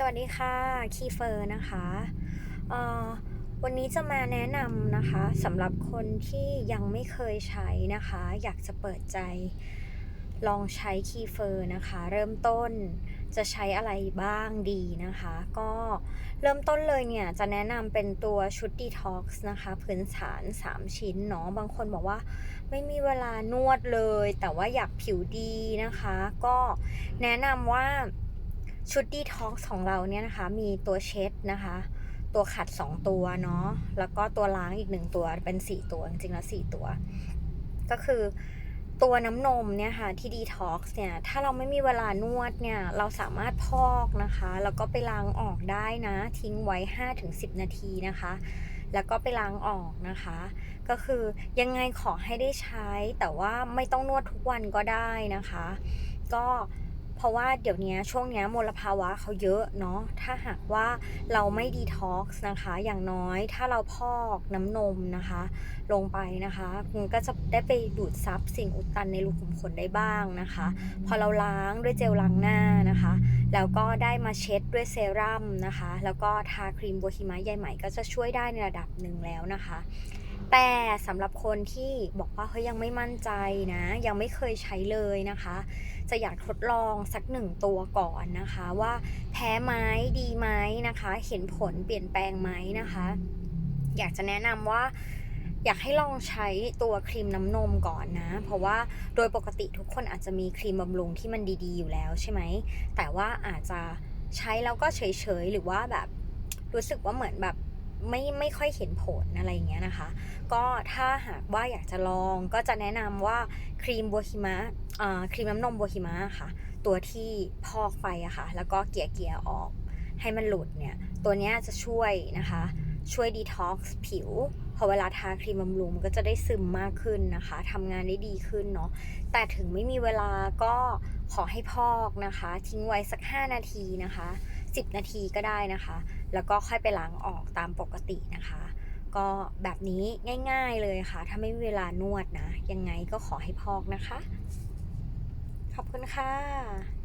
สวัสดีค่ะ คีเฟอร์นะคะ วันนี้จะมาแนะนำนะคะสำหรับคนที่ยังไม่เคยใช้นะคะ อยากจะเปิดใจลองใช้คีเฟอร์นะคะ เริ่มต้นจะใช้อะไรบ้างดีนะคะ ก็เริ่มต้นเลยเนี่ย จะแนะนำเป็นตัวชุด Detox นะคะพื้นฐาน 3 ชิ้นเนาะบางคนบอกว่าไม่มีเวลานวดเลย แต่ว่าอยากผิวดีนะคะ ก็แนะนำว่า ชุดดีท็อกซ์ของเราเนี่ยนะคะ มีตัวเช็ดนะคะ ตัวขัด 2 ตัวเนาะแล้วก็ตัวล้างอีก 1 ตัวเป็น 4 ตัว จริงๆแล้ว 4 ตัว ก็คือตัวน้ำนมเนี่ยค่ะที่ดีท็อกซ์เนี่ย ถ้าเราไม่มีเวลานวดเนี่ย เราสามารถพอกนะคะ แล้วก็ไปล้างออกได้นะ ทิ้งไว้ 5-10 นาทีนะคะ แล้วก็ไปล้างออกนะคะ ก็คือยังไงขอให้ได้ใช้แต่ว่าไม่ต้องนวดทุกวันก็ได้นะคะ ก็ เพราะว่าเดี๋ยวนี้ช่วงนี้มลภาวะเขาเยอะเนาะถ้าหากว่าเราไม่ดีท็อกซ์นะคะ อย่างน้อยถ้าเราพอกน้ำนมนะคะ ลงไปนะคะมันก็จะได้ไปดูดซับสิ่งอุดตันในรูขุมขนได้บ้างนะคะ พอเราล้างด้วยเจลล้างหน้านะคะ แล้วก็ได้มาเช็ดด้วยเซรั่มนะคะ แล้วก็ทาครีมโบฮิมะใยไหมก็จะช่วยได้ในระดับหนึ่งแล้วนะคะ แต่สำหรับคนที่บอกว่าเฮ้ยยังไม่มั่นใจนะ ยังไม่เคยใช้เลยนะคะ จะอยากทดลองสักหนึ่งตัวก่อนนะคะ ว่าแพ้ไหมดีไหมนะคะ เห็นผลเปลี่ยนแปลงไหมนะคะ อยากจะแนะนำว่าอยากให้ลองใช้ตัวครีมน้ำนมก่อนนะ เพราะว่าโดยปกติทุกคนอาจจะมีครีมบำรุงที่มันดีๆอยู่แล้วใช่ไหม แต่ว่าอาจจะใช้แล้วก็เฉยๆ หรือว่าแบบรู้สึกว่าเหมือนแบบ ไม่ไม่ค่อยเห็นผลอะไรอย่างเงี้ยนะคะ ก็ถ้าหากว่าอยากจะลองก็จะแนะนำว่าครีมบัวหิมะครีมน้ำนมบัวหิมะค่ะ ตัวที่พอกไปอะค่ะ แล้วก็เกลี่ยเกลี่ยออกให้มันหลุดเนี่ย ตัวเนี้ยจะช่วยนะคะ ช่วยดีท็อกซ์ผิวพอเวลาทาครีมบำรุงมันก็จะได้ซึมมากขึ้นนะคะทำงานได้ดีขึ้นเนาะแต่ถึงไม่มีเวลาก็ขอให้พอกนะคะ ทิ้งไว้สัก 5 นาทีนะคะ 10 นาทีก็ได้นะคะ แล้วก็ค่อยไปล้างออกตามปกตินะคะ ก็แบบนี้ง่ายๆเลยค่ะ ถ้าไม่มีเวลานวดนะ ยังไงก็ขอให้พอกนะคะ ขอบคุณค่ะ